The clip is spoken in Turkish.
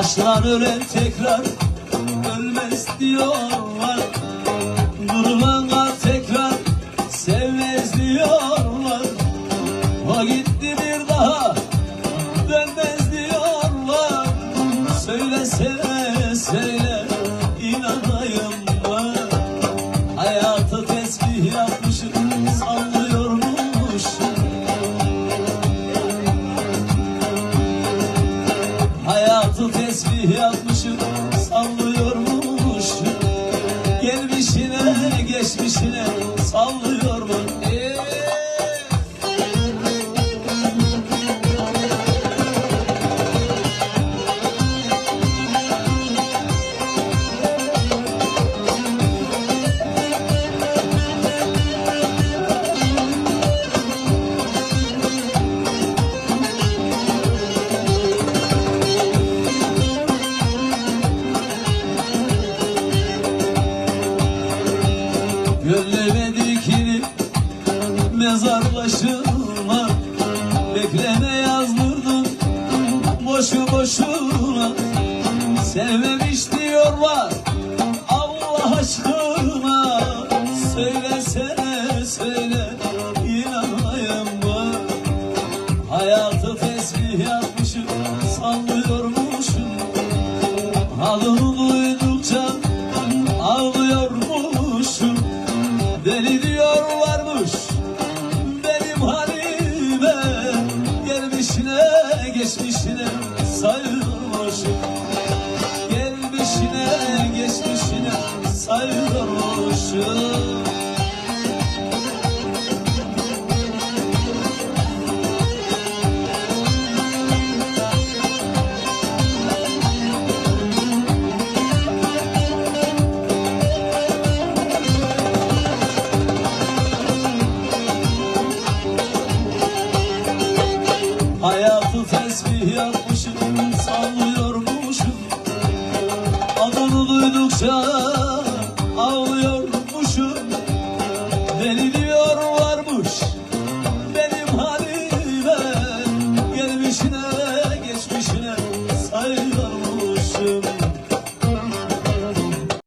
Aşktan ölen tekrar ölmez diyorlar. Durulanlar tekrar sevmez diyorlar. O gitti bir daha dönmez diyorlar. Söylesene söyle inanayım mı? Hayatı tesbih yapmışım tesbih yapmışım Gönlüme dikilip Bekleme yazdırdım boşu boşuna. Sevmemiş diyorlar Allah aşkına. Söylesene söyle inanayım mı Hayatı tesbih yapmışım sallıyormuşum. Adını geçmişine sarhoşum Gelmişine geçmişine sarhoşum Hayat tesbih yakmışım, sallıyormuşum. Adını duydukça